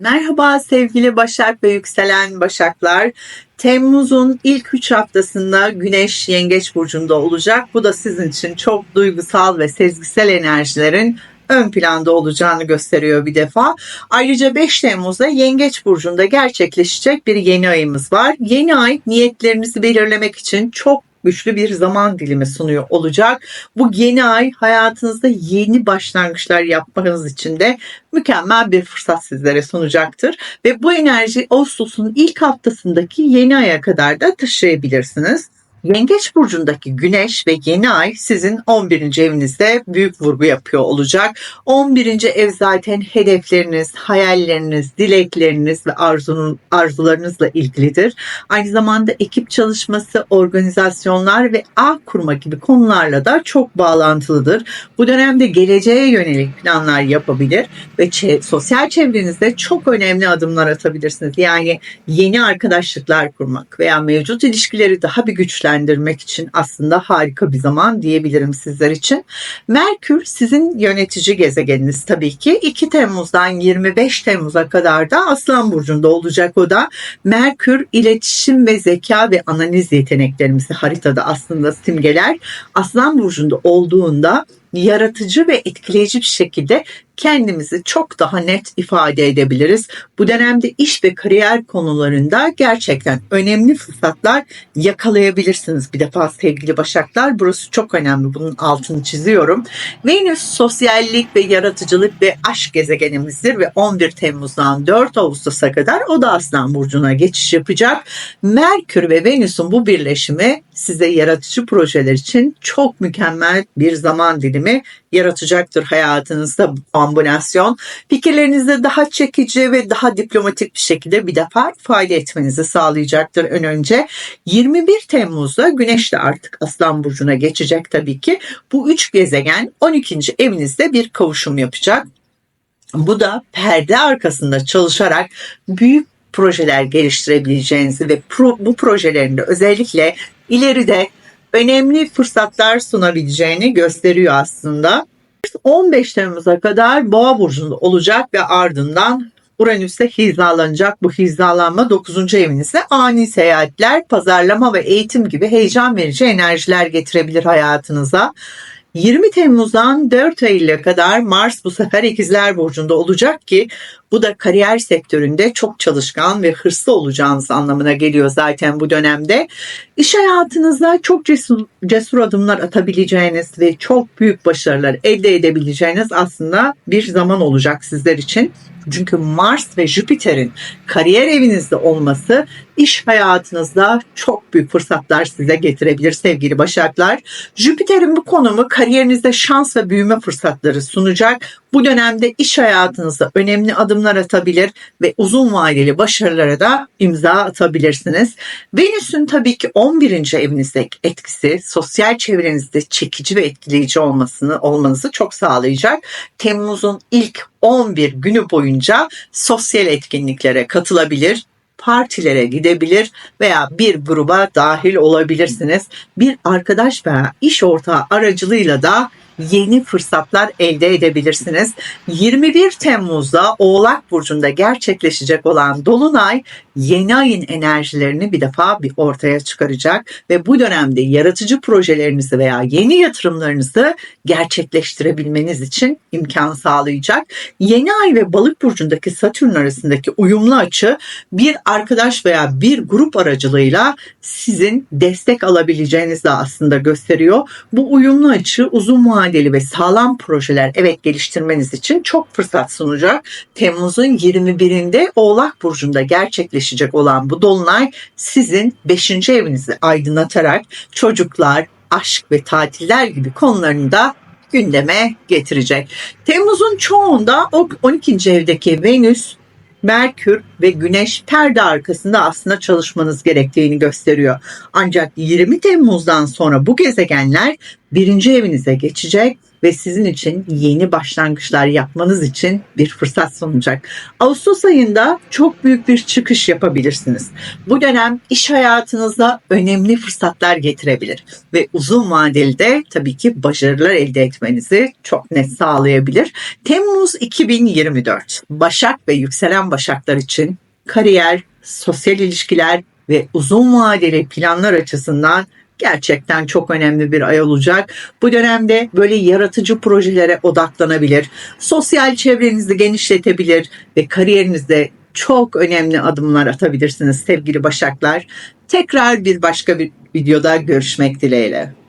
Merhaba sevgili Başak ve yükselen Başaklar. Temmuz'un ilk 3 haftasında Güneş Yengeç Burcu'nda olacak. Bu da sizin için çok duygusal ve sezgisel enerjilerin ön planda olacağını gösteriyor bir defa. Ayrıca 5 Temmuz'da Yengeç Burcu'nda gerçekleşecek bir yeni ayımız var. Yeni ay niyetlerinizi belirlemek için çok güçlü bir zaman dilimi sunuyor olacak. Bu yeni ay hayatınızda yeni başlangıçlar yapmanız için de mükemmel bir fırsat sizlere sunacaktır. Ve bu enerji Ağustos'un ilk haftasındaki yeni aya kadar da taşıyabilirsiniz. Yengeç burcundaki güneş ve yeni ay sizin 11. evinizde büyük vurgu yapıyor olacak. 11. ev zaten hedefleriniz, hayalleriniz, dilekleriniz ve arzunun, arzularınızla ilgilidir. Aynı zamanda ekip çalışması, organizasyonlar ve ağ kurma gibi konularla da çok bağlantılıdır. Bu dönemde geleceğe yönelik planlar yapabilir ve sosyal çevrenizde çok önemli adımlar atabilirsiniz. Yani yeni arkadaşlıklar kurmak veya mevcut ilişkileri daha bir güçlendirmek için aslında harika bir zaman diyebilirim sizler için. Merkür sizin yönetici gezegeniniz tabii ki. 2 Temmuz'dan 25 Temmuz'a kadar da Aslan Burcu'nda olacak o da. Merkür iletişim ve zeka ve analiz yeteneklerimizi haritada aslında simgeler. Aslan Burcu'nda olduğunda yaratıcı ve etkileyici bir şekilde kendimizi çok daha net ifade edebiliriz. Bu dönemde iş ve kariyer konularında gerçekten önemli fırsatlar yakalayabilirsiniz. Bir defa sevgili Başaklar burası çok önemli. Bunun altını çiziyorum. Venüs sosyallik ve yaratıcılık ve aşk gezegenimizdir ve 11 Temmuz'dan 4 Ağustos'a kadar o da Aslan Burcu'na geçiş yapacak. Merkür ve Venüs'ün bu birleşimi size yaratıcı projeler için çok mükemmel bir zaman dilimi yaratacaktır hayatınızda bu kombinasyon. Fikirlerinizde daha çekici ve daha diplomatik bir şekilde bir defa ifade etmenizi sağlayacaktır ön önce. 21 Temmuz'da Güneş de artık Aslan Burcu'na geçecek tabii ki. Bu üç gezegen 12. evinizde bir kavuşum yapacak. Bu da perde arkasında çalışarak büyük projeler geliştirebileceğinizi ve pro, bu projelerinde özellikle ileride önemli fırsatlar sunabileceğini gösteriyor aslında. 15 Temmuz'a kadar Boğa burcunda olacak ve ardından Uranüs'te hizalanacak. Bu hizalanma 9. evinizde ani seyahatler, pazarlama ve eğitim gibi heyecan verici enerjiler getirebilir hayatınıza. 20 Temmuz'dan 4 Eylül'e kadar Mars bu sefer ikizler burcunda olacak ki bu da kariyer sektöründe çok çalışkan ve hırslı olacağınız anlamına geliyor zaten bu dönemde. İş hayatınızda çok cesur, cesur adımlar atabileceğiniz ve çok büyük başarılar elde edebileceğiniz aslında bir zaman olacak sizler için. Çünkü Mars ve Jüpiter'in kariyer evinizde olması iş hayatınızda çok büyük fırsatlar size getirebilir sevgili Başaklar. Jüpiter'in bu konumu kariyerinizde şans ve büyüme fırsatları sunacak. Bu dönemde iş hayatınızda önemli adımlar atabilir ve uzun vadeli başarılara da imza atabilirsiniz. Venüs'ün tabii ki 11. evinizdeki etkisi sosyal çevrenizde çekici ve etkileyici olmasını olmanızı çok sağlayacak. Temmuz'un ilk 11 günü boyunca sosyal etkinliklere katılabilir, partilere gidebilir veya bir gruba dahil olabilirsiniz. Bir arkadaş veya iş ortağı aracılığıyla da yeni fırsatlar elde edebilirsiniz. 21 Temmuz'da Oğlak Burcu'nda gerçekleşecek olan Dolunay yeni ayın enerjilerini bir defa bir ortaya çıkaracak ve bu dönemde yaratıcı projelerinizi veya yeni yatırımlarınızı gerçekleştirebilmeniz için imkan sağlayacak. Yeni ay ve Balık burcundaki Satürn arasındaki uyumlu açı bir arkadaş veya bir grup aracılığıyla sizin destek alabileceğinizi aslında gösteriyor. Bu uyumlu açı uzun vadeli ve sağlam projeler evet geliştirmeniz için çok fırsat sunacak. Temmuz'un 21'inde Oğlak burcunda gerçekleşecek olan bu dolunay sizin 5. evinizi aydınlatarak çocuklar, aşk ve tatiller gibi konularını da gündeme getirecek. Temmuz'un çoğunda o 12. evdeki Venüs Merkür ve Güneş perde arkasında aslında çalışmanız gerektiğini gösteriyor. Ancak 20 Temmuz'dan sonra bu gezegenler birinci evinize geçecek ve sizin için yeni başlangıçlar yapmanız için bir fırsat sunacak. Ağustos ayında çok büyük bir çıkış yapabilirsiniz. Bu dönem iş hayatınızda önemli fırsatlar getirebilir ve uzun vadeli de tabii ki başarılar elde etmenizi çok net sağlayabilir. Temmuz 2024 Başak ve yükselen Başaklar için kariyer, sosyal ilişkiler ve uzun vadeli planlar açısından gerçekten çok önemli bir ay olacak. Bu dönemde böyle yaratıcı projelere odaklanabilir, sosyal çevrenizi genişletebilir ve kariyerinizde çok önemli adımlar atabilirsiniz sevgili Başaklar. Tekrar bir başka bir videoda görüşmek dileğiyle.